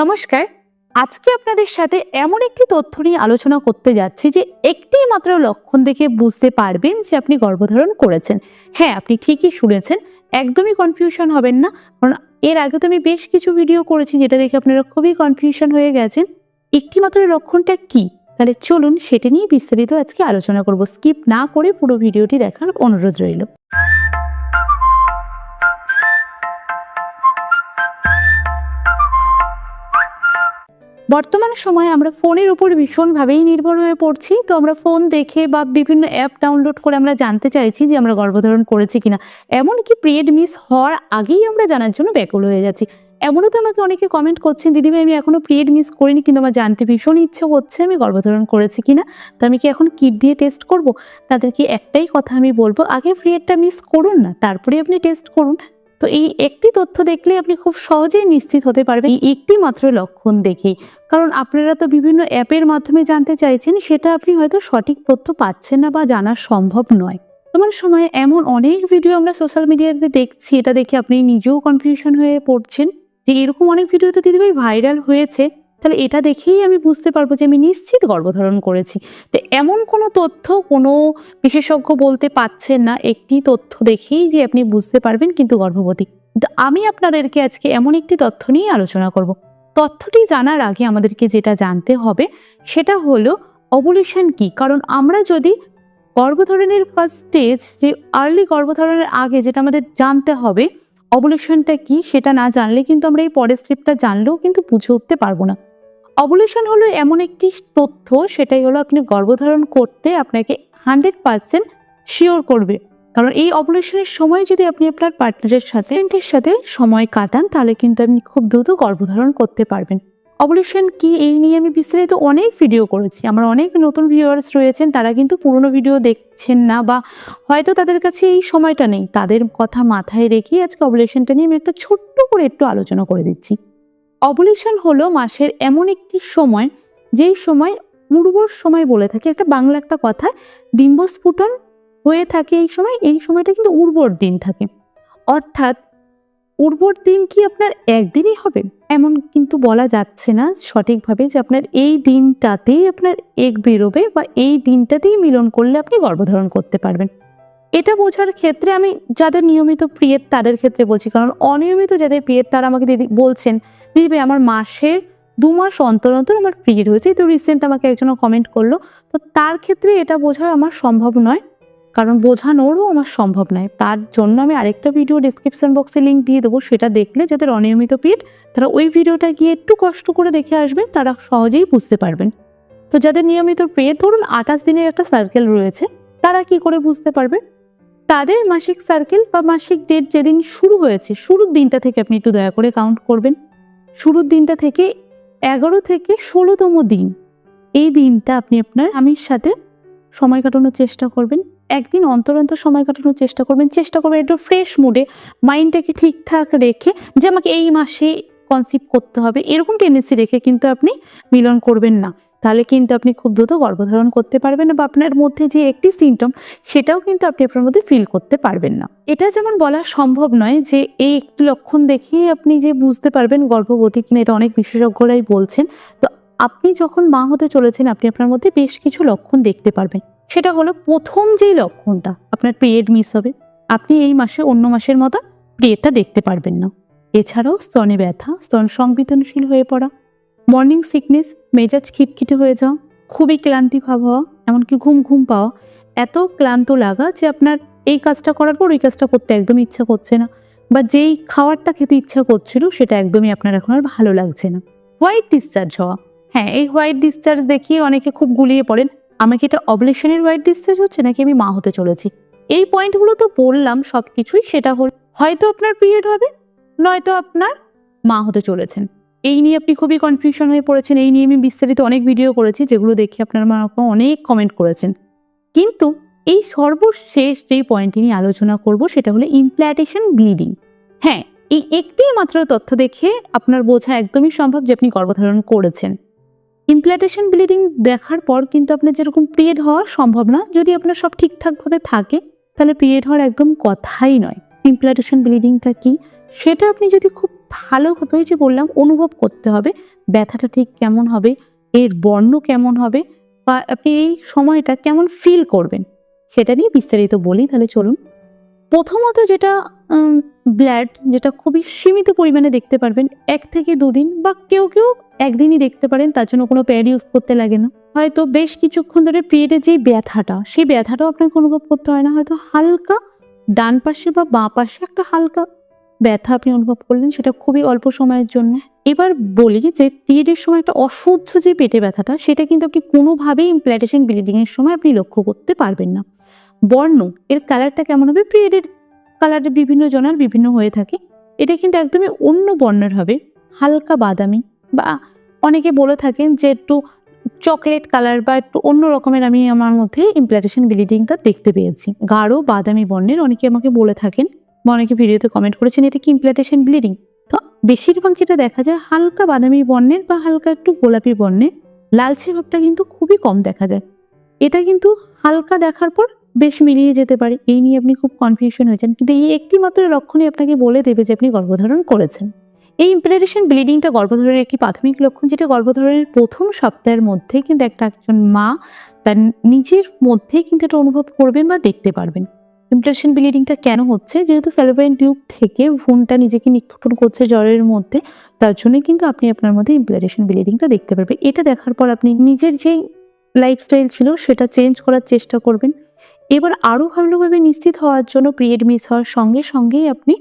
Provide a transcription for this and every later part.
নমস্কার। আজকে আপনাদের সাথে এমন একটি তথ্য নিয়ে আলোচনা করতে যাচ্ছি যে একটি মাত্র লক্ষণ দেখে বুঝতে পারবেন যে আপনি গর্ভধারণ করেছেন। হ্যাঁ আপনি ঠিকই শুনেছেন, একদমই কনফিউশন হবেন না। কারণ এর আগে তো আমি বেশ কিছু ভিডিও করেছি যেটা দেখে আপনারা খুবই কনফিউশন হয়ে গেছেন। একটি মাত্র লক্ষণটা কি? তাহলে চলুন সেটা নিয়ে বিস্তারিত আজকে আলোচনা করব। স্কিপ না করে পুরো ভিডিওটি দেখার অনুরোধ রইল। বর্তমান সময়ে আমরা ফোনের উপর ভীষণভাবেই নির্ভর হয়ে পড়ছি। তো আমরা ফোন দেখে বা বিভিন্ন অ্যাপ ডাউনলোড করে আমরা জানতে চাইছি যে আমরা গর্ভধারণ করেছি কিনা। এমনকি পিরিয়ড মিস হওয়ার আগেই আমরা জানার জন্য ব্যাকুল হয়ে যাচ্ছি। এমনও তো আমাকে অনেকে কমেন্ট করছেন, দিদিভাই, আমি এখনও পিরিয়ড মিস করিনি, কিন্তু আমার জানতে ভীষণ ইচ্ছে হচ্ছে আমি গর্ভধারণ করেছি কিনা। তো আমি কি এখন কিট দিয়ে টেস্ট করব? তাদেরকে একটাই কথা আমি বলব, আগে পিরিয়ডটা মিস করুন না, তারপরে আপনি টেস্ট করুন। তো এই একটি তথ্য দেখলে আপনি খুব সহজেই নিশ্চিত হতে পারবেন এই একটি মাত্র লক্ষণ দেখে। কারণ আপনারা তো বিভিন্ন অ্যাপের মাধ্যমে জানতে চাইছেন, সেটা আপনি হয়তো সঠিক তথ্য পাচ্ছেন না বা জানা সম্ভব নয়। তোমার সময় এমন অনেক ভিডিও আমরা সোশ্যাল মিডিয়াতে দেখছি, এটা দেখে আপনি নিজেও কনফিউশন হয়ে পড়ছেন যে এরকম অনেক ভিডিও তো দিদিভাই ভাইরাল হয়েছে। তাহলে এটা দেখেই আমি বুঝতে পারব যে আমি নিশ্চিত গর্ভধারণ করেছি। তো এমন কোনো তথ্য কোনো বিশেষজ্ঞ বলতে পাচ্ছেন না, একটি তথ্য দেখেই যে আপনি বুঝতে পারবেন কিন্তু গর্ভবতী। আমি আপনাদেরকে আজকে এমন একটি তথ্য নিয়ে আলোচনা করব। তথ্যটি জানার আগে আমাদেরকে যেটা জানতে হবে সেটা হলো অবলিউশন কি? কারণ আমরা যদি গর্ভধারণের ফার্স্ট স্টেজ যে আর্লি গর্ভধারণের আগে যেটা আমাদের জানতে হবে অবলিউশনটা কি সেটা না জানলে কিন্তু আমরা এই পরের স্টেপটা জানলেও কিন্তু বুঝে উঠতে পারব না। অবলিউশন হলো এমন একটি তথ্য, সেটাই হলো আপনি গর্ভধারণ করতে আপনাকে হান্ড্রেড পার্সেন্ট শিওর করবে। কারণ এই অবলিউশনের সময় যদি আপনি আপনার পার্টনারের সাথে সাথে সময় কাটান, তাহলে কিন্তু আপনি খুব দ্রুত গর্ভধারণ করতে পারবেন। অবলিউশন কি এই নিয়ে আমি বিস্তারিত অনেক ভিডিও করেছি। আমার অনেক নতুন ভিউয়ার্স রয়েছেন, তারা কিন্তু পুরনো ভিডিও দেখছেন না বা হয়তো তাদের কাছে এই সময়টা নেই। তাদের কথা মাথায় রেখেই আজকে অবলিউশনটা নিয়ে আমি একটা ছোট্ট করে একটু আলোচনা করে দিচ্ছি। অবলিউশন হলো মাসের এমন একটি সময়, যেই সময় উর্বর সময় বলে থাকে। একটা বাংলা একটা কথা, ডিম্বস্ফুটন হয়ে থাকে এই সময়, এই সময়টা কিন্তু উর্বর দিন থাকে। অর্থাৎ উর্বর দিন কি আপনার একদিনই হবে? এমন কিন্তু বলা যাচ্ছে না সঠিকভাবে যে আপনার এই দিনটাতেই আপনার এক বেরোবে বা এই দিনটাতেই মিলন করলে আপনি গর্ভধারণ করতে পারবেন। এটা বোঝার ক্ষেত্রে আমি যাদের নিয়মিত প্রিয়ের তাদের ক্ষেত্রে বলছি। কারণ অনিয়মিত যাদের প্রিয়ের তারা আমাকে দিদি বলছেন, দিদি, আমার মাসের দু মাস অন্তর অন্তর আমার পিরিয়ড হয়েছে। তো রিসেন্ট আমাকে একজন কমেন্ট করল। তো তার ক্ষেত্রে এটা বোঝা আমার সম্ভব নয়, কারণ বোঝানোরও আমার সম্ভব নয়। তার জন্য আমি আরেকটা ভিডিও ডিসক্রিপশন বক্সে লিঙ্ক দিয়ে দেবো, সেটা দেখলে যাদের অনিয়মিত পিরিয়ড তারা ওই ভিডিওটা গিয়ে একটু কষ্ট করে দেখে আসবেন, তারা সহজেই বুঝতে পারবেন। তো যাদের নিয়মিত পিরিয়ড ধরুন আঠাশ দিনের একটা সার্কেল রয়েছে, তারা কি করে বুঝতে পারবে? তাদের মাসিক সার্কেল বা মাসিক ডেট যেদিন শুরু হয়েছে, শুরুর দিনটা থেকে আপনি একটু দয়া করে কাউন্ট করবেন। শুরুর দিনটা থেকে এগারো থেকে ষোলোতম দিন, এই দিনটা আপনি আপনার আমির সাথে সময় কাটানোর চেষ্টা করবেন। একদিন অন্তর অন্তর সময় কাটানোর চেষ্টা করবেন চেষ্টা করবেন একটু ফ্রেশ মুডে মাইন্ডটাকে ঠিকঠাক রেখে যে আমাকে এই মাসে কনসিভ করতে হবে, এরকম টেন্ডেন্সি রেখে কিন্তু আপনি মিলন করবেন না। তাহলে কিন্তু আপনি খুব দ্রুত গর্ভধারণ করতে পারবেন না বা আপনার মধ্যে যে একটি সিমটম সেটাও কিন্তু আপনি আপনার মধ্যে ফিল করতে পারবেন না। এটা যেমন বলা সম্ভব নয় যে এই একটি লক্ষণ দেখিয়ে আপনি যে বুঝতে পারবেন গর্ভবতী কিনা, এটা অনেক বিশেষজ্ঞরাই বলছেন। তো আপনি যখন মা হতে চলেছেন, আপনি আপনার মধ্যে বেশ কিছু লক্ষণ দেখতে পারবেন। সেটা হলো প্রথম যেই লক্ষণটা, আপনার পিরিয়ড মিস হবে, আপনি এই মাসে অন্য মাসের মতো পিরিয়ডটা দেখতে পারবেন না। এছাড়াও স্তনে ব্যথা, স্তন সংবেদনশীল হয়ে পড়া মর্নিং সিকনেস মেজাজ খিটখিটে হয়ে যাওয়া খুবই ক্লান্তি ভাব হওয়া এমনকি ঘুম ঘুম পাওয়া এত ক্লান্ত লাগা যে আপনার এই কাজটা করার পর ওই কাজটা করতে একদমই ইচ্ছা করছে না। বা যেই খাওয়ারটা খেতে ইচ্ছা করছিল সেটা একদমই আপনার এখন আর ভালো লাগছে না। হোয়াইট ডিসচার্জ হওয়া। হ্যাঁ এই হোয়াইট ডিসচার্জ দেখিয়ে অনেকে খুব গুলিয়ে পড়েন। আমাকে এটা অবলেশনের হোয়াইট ডিসচার্জ হচ্ছে নাকি আমি মা হতে চলেছি? এই পয়েন্টগুলো তো বললাম সব কিছুই সেটা হল হয়তো আপনার পিরিয়ড হবে, নয়তো আপনার মা হতে চলেছেন। এই নিয়ে আপনি খুবই কনফিউশন হয়ে পড়েছেন। এই নিয়ে আমি বিস্তারিত অনেক ভিডিও করেছি, যেগুলো দেখে আপনারা উপর অনেক কমেন্ট করেছেন। কিন্তু এই সর্বশেষ যেই পয়েন্টটি নিয়ে আলোচনা করব, সেটা হলো ইমপ্ল্যাটেশন ব্লিডিং হ্যাঁ এই একটি মাত্র তথ্য দেখে আপনার বোঝা একদমই সম্ভব যে আপনি গর্ভধারণ করেছেন। ইমপ্ল্যাটেশন ব্লিডিং দেখার পর কিন্তু আপনার যেরকম পিরিয়ড হওয়া সম্ভব না। যদি আপনার সব ঠিকঠাকভাবে থাকে, তাহলে পিরিয়ড হওয়ার একদম কথাই নয়। ইমপ্ল্যাটেশন ব্লিডিংটা কি? সেটা আপনি যদি খুব ভালোভাবে যে বললাম, অনুভব করতে হবে, ব্যথাটা ঠিক কেমন হবে, এর বর্ণ কেমন হবে, বা আপনি এই সময়টা কেমন ফিল করবেন, সেটা নিয়ে বিস্তারিত বলি, তাহলে চলুন। প্রথমত যেটা ব্লাড যেটা খুবই সীমিত পরিমাণে দেখতে পারবেন, এক থেকে দুদিন, বা কেউ কেউ একদিনই দেখতে পারেন, তার জন্য কোনো প্যাড ইউজ করতে লাগে না। হয়তো বেশ কিছুক্ষণ ধরে পিরিয়ডের যে ব্যথাটা, সেই ব্যথাটাও আপনাকে অনুভব করতে হয় না, হয়তো হালকা ডান পাশে বা বাঁ পাশে একটা হালকা ব্যথা আপনি অনুভব করলেন সেটা খুবই অল্প সময়ের জন্য। এবার বলি যে পিরিয়ডের সময় একটা অসহ্য যে পেটে ব্যথাটা, সেটা কিন্তু আপনি কোনোভাবেই ইমপ্ল্যান্টেশন ব্লিডিংয়ের সময় আপনি লক্ষ্য করতে পারবেন না। বর্ণ, এর কালারটা কেমন হবে? পিরিয়ডের কালারটা বিভিন্ন জনের বিভিন্ন হয়ে থাকে। এটা কিন্তু একদমই অন্য বর্ণের হবে। হালকা বাদামি বা অনেকে বলে থাকেন যে একটু চকলেট কালার বা একটু অন্য রকমের আমি আমার মধ্যে ইমপ্ল্যান্টেশন ব্লিডিংটা দেখতে পেয়েছি। গাঢ় বাদামি বর্ণের অনেকে আমাকে বলে থাকেন। বা অনেকে ভিডিওতে কমেন্ট করেছেন, এটা কি ইমপ্ল্যান্টেশন ব্লিডিং তো বেশিরভাগ যেটা দেখা যায়, হালকা বাদামি বর্ণের বা হালকা একটু গোলাপি বর্ণের লালচে ভাবটা কিন্তু খুবই কম দেখা যায়। এটা কিন্তু হালকা দেখার পর বেশ মিলিয়ে যেতে পারে। এই নিয়ে আপনি খুব কনফিউশন হয়েছেন কিন্তু এই একটি মাত্র লক্ষণই আপনাকে বলে দেবে যে আপনি গর্ভধারণ করেছেন। এই ইমপ্লেটেশন ব্লিডিংটা গর্ভধারণের একটি প্রাথমিক লক্ষণ, যেটা গর্ভধারণের প্রথম সপ্তাহের মধ্যে কিন্তু একটা একজন মা তার নিজের মধ্যেই কিন্তু এটা অনুভব করবেন বা দেখতে পারবেন। ইমপ্লেটেশন ব্লিডিংটা কেন হচ্ছে? যেহেতু ফ্যালোপাইন টিউব থেকে ভ্রূণটা নিজেকে নিক্ষেপণ করছে জ্বরের মধ্যে, তার জন্যই কিন্তু আপনি আপনার মধ্যে ইমপ্লেটেশন ব্লিডিংটা দেখতে পারবেন এটা দেখার পর আপনি নিজের যে লাইফস্টাইল ছিল, সেটা চেঞ্জ করার চেষ্টা করবেন। এবার আরও ভালোভাবে নিশ্চিত হওয়ার জন্য পিরিয়ড মিস হওয়ার সঙ্গে সঙ্গেই আপনি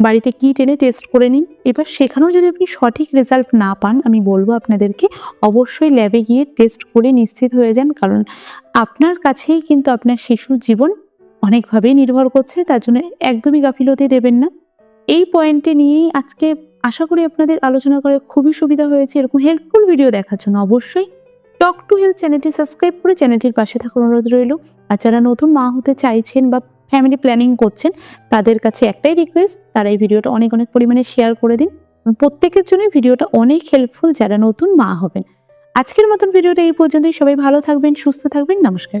বাড়িতে কি টেনে টেস্ট করে নিন। এবার সেখানেও যদি আপনি সঠিক রেজাল্ট না পান, আমি বলব আপনাদেরকে অবশ্যই ল্যাবে গিয়ে টেস্ট করে নিশ্চিত হয়ে যান। কারণ আপনার কাছেই কিন্তু আপনার শিশুর জীবন অনেকভাবেই নির্ভর করছে, তার জন্য একদমই গাফিলতি দেবেন না। এই পয়েন্টে নিয়েই আজকে আশা করি আপনাদের আলোচনা করে খুবই সুবিধা হয়েছে। এরকম হেল্পফুল ভিডিও দেখার জন্য অবশ্যই টক টু হেলথ চ্যানেলটি সাবস্ক্রাইব করে চ্যানেলটির পাশে থাকার অনুরোধ রইল। আর যারা নতুন মা হতে চাইছেন বা ফ্যামিলি প্ল্যানিং করছেন, তাদের কাছে একটাই রিকোয়েস্ট তারা এই ভিডিওটা অনেক অনেক পরিমাণে শেয়ার করে দিন। প্রত্যেকের জন্য ভিডিওটা অনেক হেল্পফুল যারা নতুন মা হবেন। আজকের মতন ভিডিওটা এই পর্যন্তই। সবাই ভালো থাকবেন, সুস্থ থাকবেন। নমস্কার।